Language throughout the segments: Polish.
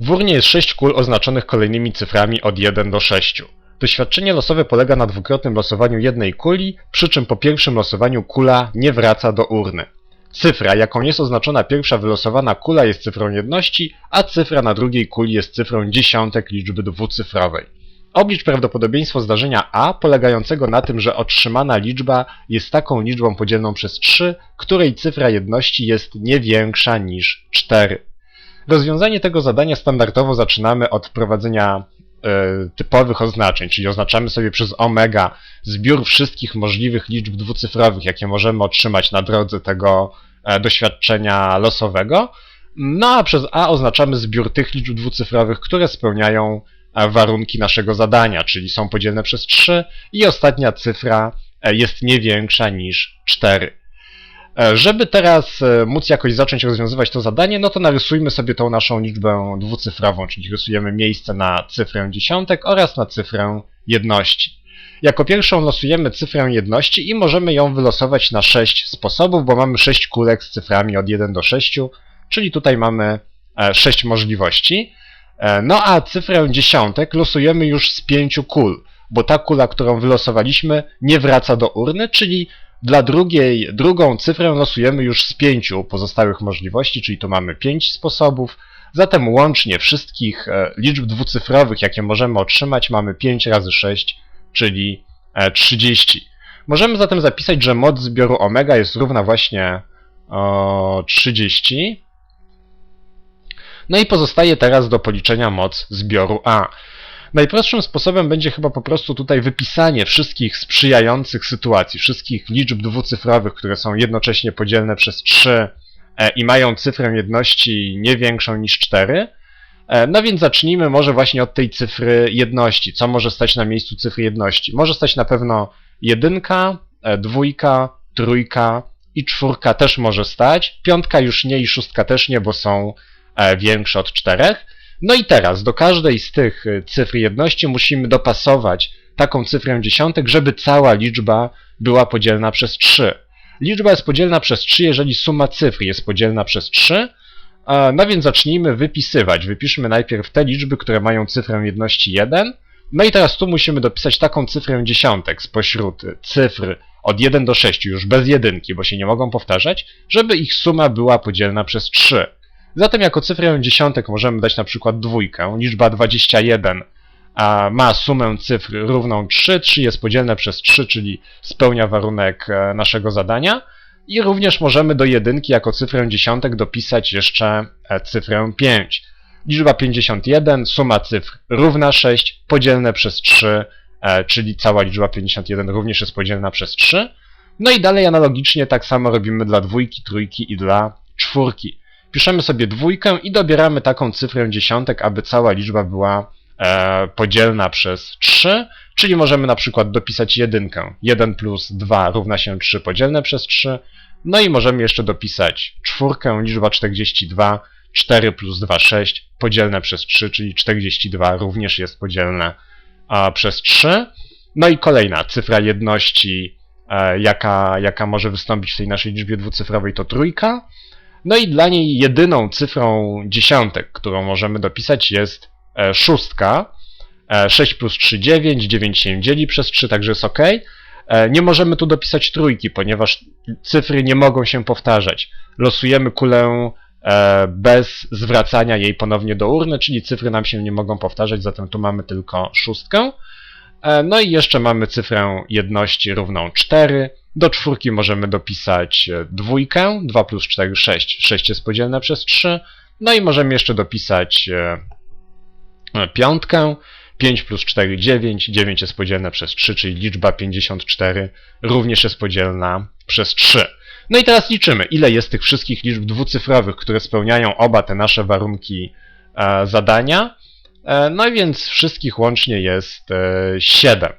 W urnie jest 6 kul oznaczonych kolejnymi cyframi od 1 do 6. Doświadczenie losowe polega na dwukrotnym losowaniu jednej kuli, przy czym po pierwszym losowaniu kula nie wraca do urny. Cyfra, jaką jest oznaczona pierwsza wylosowana kula jest cyfrą jedności, a cyfra na drugiej kuli jest cyfrą dziesiątek liczby dwucyfrowej. Oblicz prawdopodobieństwo zdarzenia A polegającego na tym, że otrzymana liczba jest taką liczbą podzielną przez 3, której cyfra jedności jest nie większa niż 4. Rozwiązanie tego zadania standardowo zaczynamy od wprowadzenia e, typowych oznaczeń, czyli oznaczamy sobie przez omega zbiór wszystkich możliwych liczb dwucyfrowych, jakie możemy otrzymać na drodze tego e, doświadczenia losowego. No a przez a oznaczamy zbiór tych liczb dwucyfrowych, które spełniają e, warunki naszego zadania, czyli są podzielne przez 3 i ostatnia cyfra jest nie większa niż 4. E, Żeby teraz e, móc jakoś zacząć rozwiązywać to zadanie, no to narysujmy sobie tą naszą liczbę dwucyfrową, czyli rysujemy miejsce na cyfrę dziesiątek oraz na cyfrę jedności. Jako pierwszą losujemy cyfrę jedności i możemy ją wylosować na 6 sposobów, bo mamy 6 kulek z cyframi od 1 do 6, czyli tutaj mamy 6 możliwości. E, No a cyfrę dziesiątek losujemy już z 5 kul, bo ta kula, którą wylosowaliśmy, nie wraca do urny, czyli dla drugiej, drugą cyfrę losujemy już z pięciu pozostałych możliwości, czyli tu mamy pięć sposobów. Zatem łącznie wszystkich e, liczb dwucyfrowych, jakie możemy otrzymać, mamy 5 razy 6, czyli e, 30. Możemy zatem zapisać, że moc zbioru omega jest równa właśnie o 30. No i pozostaje teraz do policzenia moc zbioru A. Najprostszym sposobem będzie chyba po prostu tutaj wypisanie wszystkich sprzyjających sytuacji, wszystkich liczb dwucyfrowych, które są jednocześnie podzielne przez 3 e, i mają cyfrę jedności nie większą niż 4. E, No więc zacznijmy może właśnie od tej cyfry jedności. Co może stać na miejscu cyfry jedności? Może stać na pewno jedynka, e, dwójka, trójka i czwórka też może stać. Piątka już nie i szóstka też nie, bo są większe od czterech. No i teraz do każdej z tych y, cyfr jedności musimy dopasować taką cyfrę dziesiątek, żeby cała liczba była podzielna przez 3. Liczba jest podzielna przez 3, jeżeli suma cyfr jest podzielna przez 3. E, No więc zacznijmy wypisywać. Wypiszmy najpierw te liczby, które mają cyfrę jedności 1. No i teraz tu musimy dopisać taką cyfrę dziesiątek spośród cyfr od 1 do 6, już bez jedynki, bo się nie mogą powtarzać, żeby ich suma była podzielna przez 3. Zatem jako cyfrę dziesiątek możemy dać na przykład dwójkę. Liczba 21 a, ma sumę cyfr równą 3. 3 jest podzielne przez 3, czyli spełnia warunek e, naszego zadania. I również możemy do jedynki jako cyfrę dziesiątek dopisać jeszcze e, cyfrę 5. Liczba 51, suma cyfr równa 6, podzielne przez 3, e, czyli cała liczba 51 również jest podzielna przez 3. No i dalej analogicznie tak samo robimy dla dwójki, trójki i dla czwórki piszemy sobie dwójkę i dobieramy taką cyfrę dziesiątek, aby cała liczba była e, podzielna przez 3, czyli możemy na przykład dopisać jedynkę. 1 plus 2 równa się 3 podzielne przez 3, no i możemy jeszcze dopisać czwórkę, liczba 42, 4 plus 2, 6, podzielne przez 3, czyli 42 również jest podzielne a, przez 3. No i kolejna cyfra jedności, e, jaka, jaka może wystąpić w tej naszej liczbie dwucyfrowej, to trójka. No i dla niej jedyną cyfrą dziesiątek, którą możemy dopisać jest e, szóstka. E, 6 plus 3, 9, 9 się dzieli przez 3, także jest ok. E, nie możemy tu dopisać trójki, ponieważ cyfry nie mogą się powtarzać. Losujemy kulę e, bez zwracania jej ponownie do urny, czyli cyfry nam się nie mogą powtarzać, zatem tu mamy tylko szóstkę. E, no i jeszcze mamy cyfrę jedności równą 4. Do czwórki możemy dopisać e, dwójkę, 2 plus 4, 6. 6 jest podzielne przez 3. No i możemy jeszcze dopisać e, piątkę. 5 plus 4, 9. 9 jest podzielne przez 3, czyli liczba 54 również jest podzielna przez 3. No i teraz liczymy, ile jest tych wszystkich liczb dwucyfrowych, które spełniają oba te nasze warunki zadania. E, no więc wszystkich łącznie jest e, 7.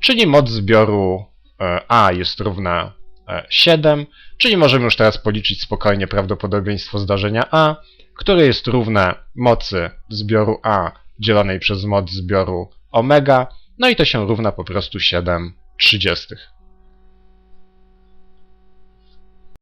Czyli moc zbioru e, A jest równa e, 7, czyli możemy już teraz policzyć spokojnie prawdopodobieństwo zdarzenia A, które jest równe mocy zbioru A dzielonej przez moc zbioru omega, no i to się równa po prostu 7 trzydziestych.